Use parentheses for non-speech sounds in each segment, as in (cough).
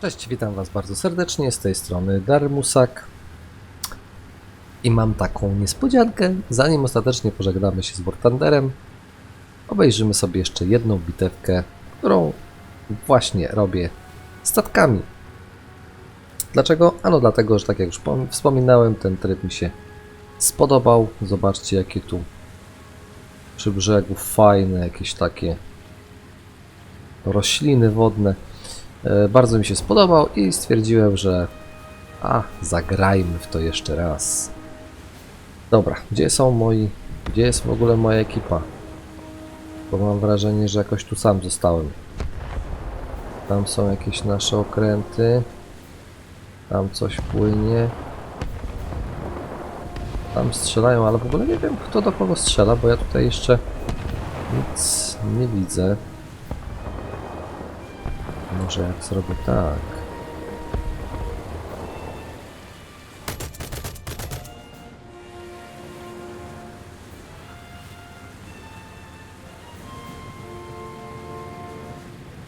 Cześć, witam Was bardzo serdecznie. Z tej strony Darmusak. I mam taką niespodziankę. Zanim ostatecznie pożegnamy się z War Thunderem, obejrzymy sobie jeszcze jedną bitewkę, którą właśnie robię statkami. Dlaczego? Ano dlatego, że tak jak już pom- wspominałem, ten tryb mi się spodobał. Zobaczcie, jakie tu przy brzegu fajne, jakieś takie rośliny wodne. E, Bardzo mi się spodobał i stwierdziłem, że a, zagrajmy w to jeszcze raz. Dobra, gdzie są moi, gdzie jest w ogóle moja ekipa? Bo mam wrażenie, że jakoś tu sam zostałem. Tam są jakieś nasze okręty. Tam coś płynie. Tam strzelają, ale w ogóle nie wiem kto do kogo strzela, bo ja tutaj jeszcze nic nie widzę. Może jak zrobię tak.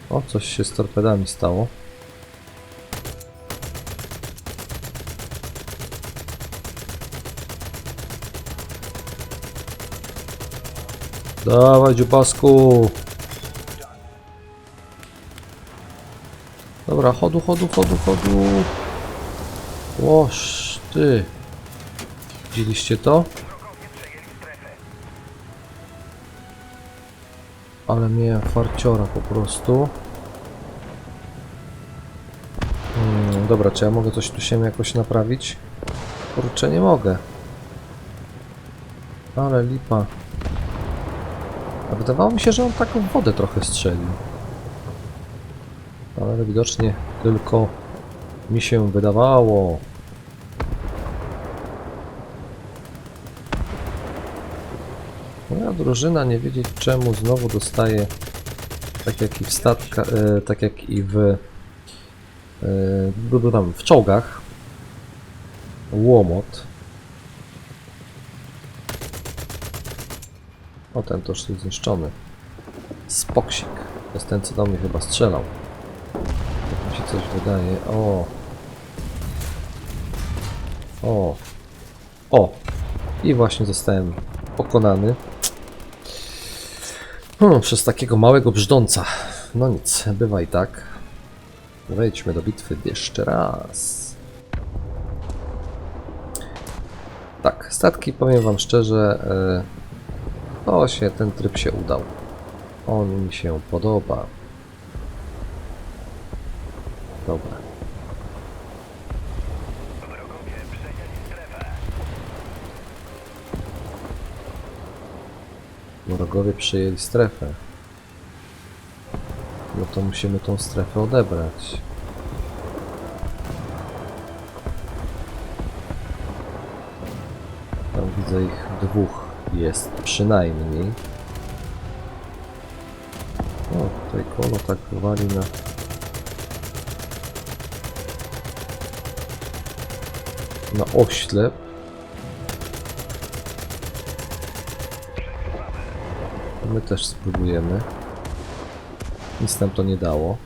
O, coś się z torpedami stało. Dawaj, dziubasku! Dobra, chodu, chodu, chodu, chodu. Łoż, ty. Widzieliście to? Ale miałem farciora po prostu. Hmm, dobra, czy ja mogę coś tu się jakoś naprawić? Kurczę, nie mogę. Ale lipa. A wydawało mi się, że on taką wodę trochę strzelił. Ale widocznie tylko mi się wydawało. Moja drużyna nie wiedzieć czemu znowu dostaje tak jak i w statka, e, tak jak i w e, bu- tam w czołgach łomot. O ten już jest zniszczony. Spoksik. To jest ten co do mnie chyba strzelał. Coś wydaje. O. O. O. I właśnie zostałem pokonany. Hmm, przez takiego małego brzdąca. No nic, bywa i tak. Wejdźmy do bitwy jeszcze raz. Tak, statki powiem wam szczerze, e, to się, ten tryb się udał. On mi się podoba. Dobra. Wrogowie przejęli strefę. No to musimy tą strefę odebrać. Tam widzę ich dwóch jest przynajmniej. O, tutaj kolo tak wali na na ośle. My też spróbujemy. Nic nam to nie dało.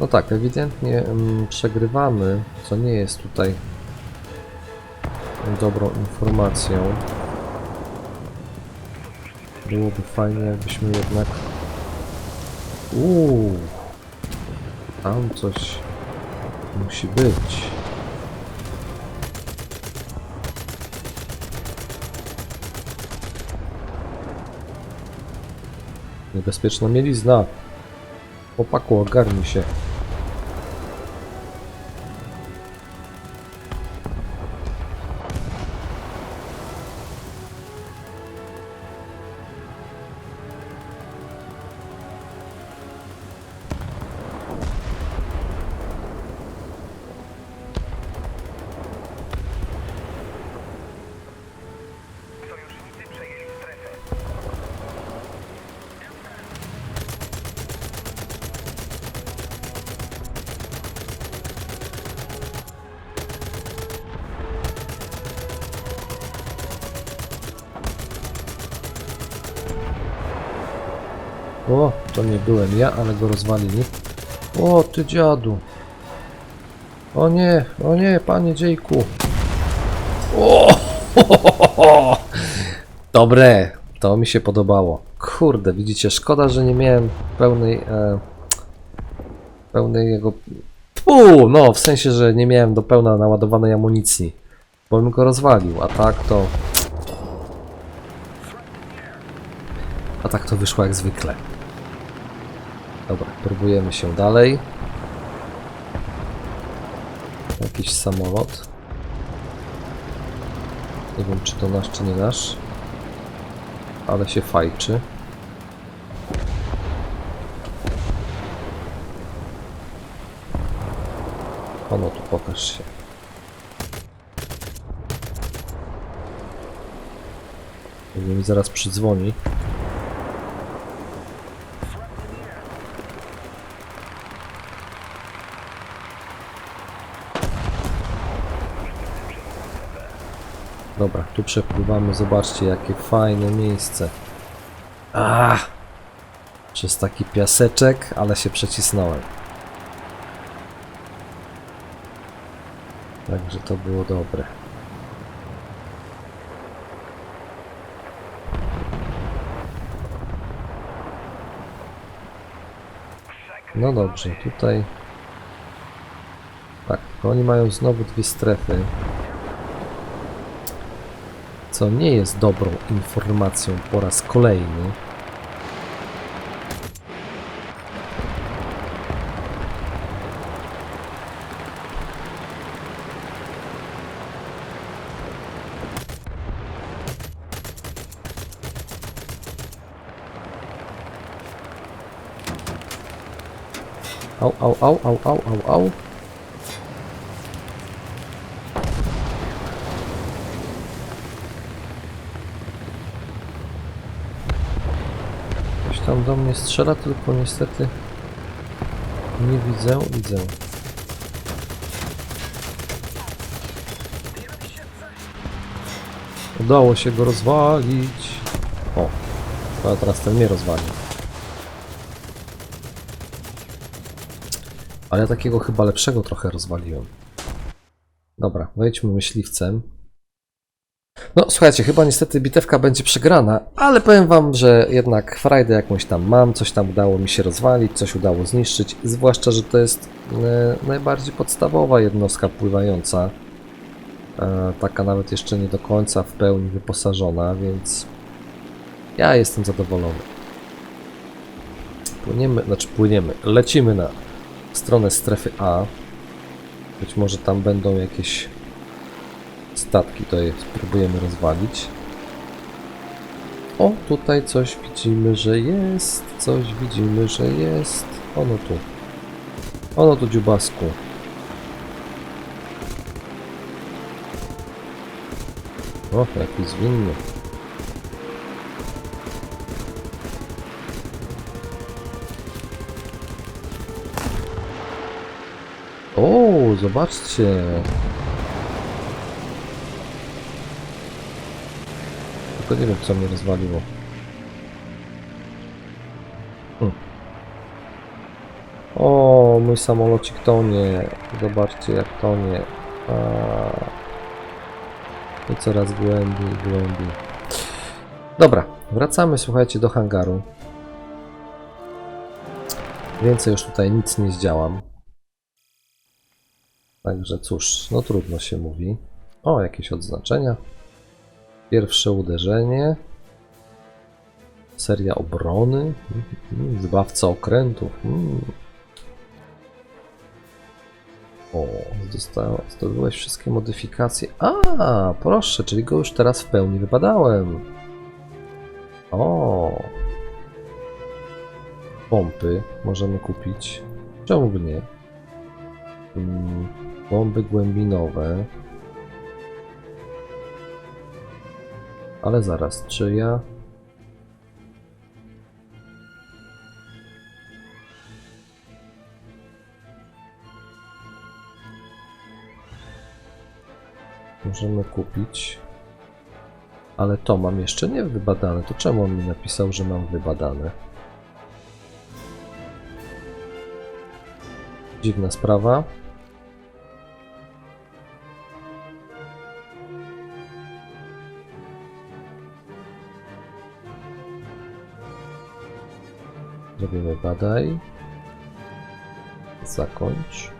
No tak, ewidentnie mm, przegrywamy, co nie jest tutaj dobrą informacją. Byłoby fajnie, jakbyśmy jednak. Uuu, tam coś musi być. Niebezpieczna mielizna. Chłopaku, ogarnij się. O, to nie byłem ja, ale go rozwalili. O, ty dziadu. O nie, o nie, panie dziejku. O, (laughs) Dobre, to mi się podobało. Kurde, widzicie, szkoda, że nie miałem pełnej, e, pełnej jego... Pu, no, w sensie, że nie miałem do pełna naładowanej amunicji, bo bym go rozwalił, a tak to... A tak to wyszło jak zwykle. Dobra, próbujemy się dalej. Jakiś samolot. Nie wiem, czy to nasz, czy nie nasz. Ale się fajczy. Ono tu pokaż się. Pewnie mi zaraz przydzwoni. Dobra, tu przepływamy, zobaczcie jakie fajne miejsce. Ach! Przez taki piaseczek, ale się przecisnąłem. Także to było dobre. No dobrze, tutaj... Tak, oni mają znowu dwie strefy co nie jest dobrą informacją po raz kolejny. Au, au, au, au, au, au, au. Tam do mnie strzela, tylko niestety nie widzę, widzę. Udało się go rozwalić. O, ale teraz ten mnie rozwalił. Ale ja takiego chyba lepszego trochę rozwaliłem. Dobra, wejdźmy myśliwcem. No słuchajcie, chyba niestety bitewka będzie przegrana, ale powiem wam, że jednak frajdę jakąś tam mam, coś tam udało mi się rozwalić, coś udało zniszczyć, zwłaszcza, że to jest e, najbardziej podstawowa jednostka pływająca, e, taka nawet jeszcze nie do końca w pełni wyposażona, więc ja jestem zadowolony. Płyniemy, znaczy płyniemy, lecimy na stronę strefy A, być może tam będą jakieś statki, je spróbujemy rozwalić. O, tutaj coś widzimy, że jest, coś widzimy, że jest. Ono tu. Ono tu dziubasku. O, jaki zwinny. O, zobaczcie. Tylko nie wiem, co mnie rozwaliło. Hmm. O, mój samolocik tonie. Zobaczcie, jak tonie. A... I coraz głębiej, głębiej. Dobra, wracamy, słuchajcie, do hangaru. Więcej już tutaj nic nie zdziałam. Także cóż, no trudno się mówi. O, jakieś odznaczenia. Pierwsze uderzenie. Seria obrony. Mhm, Zbawca okrętów. Mm. O, zdobyłeś wszystkie modyfikacje. A, proszę, czyli go już teraz w pełni wybadałem. O. Pompy możemy kupić. Czemu by nie? Mm, Bomby głębinowe. Ale zaraz, czy ja... Możemy kupić. Ale to mam jeszcze nie wybadane. To czemu on mi napisał, że mam wybadane? Dziwna sprawa. Zrobimy badaj. Zakończ.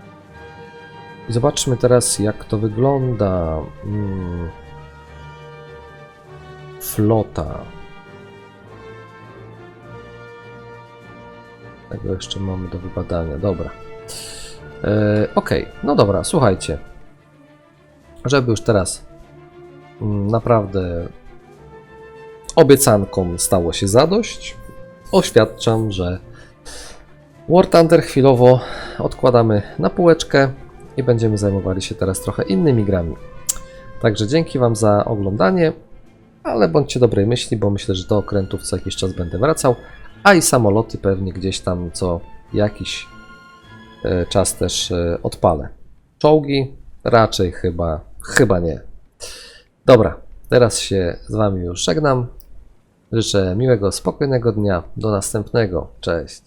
I zobaczmy teraz, jak to wygląda. Mm. Flota. Tego jeszcze mamy do wybadania. Dobra. E, Okej, no dobra, słuchajcie. Żeby już teraz mm, naprawdę obiecankom stało się zadość, oświadczam, że War Thunder chwilowo odkładamy na półeczkę i będziemy zajmowali się teraz trochę innymi grami. Także dzięki Wam za oglądanie, ale bądźcie dobrej myśli, bo myślę, że do okrętów co jakiś czas będę wracał, a i samoloty pewnie gdzieś tam co jakiś e, czas też e, odpalę. Czołgi raczej chyba, chyba nie. Dobra, teraz się z Wami już żegnam. Życzę miłego, spokojnego dnia. Do następnego. Cześć.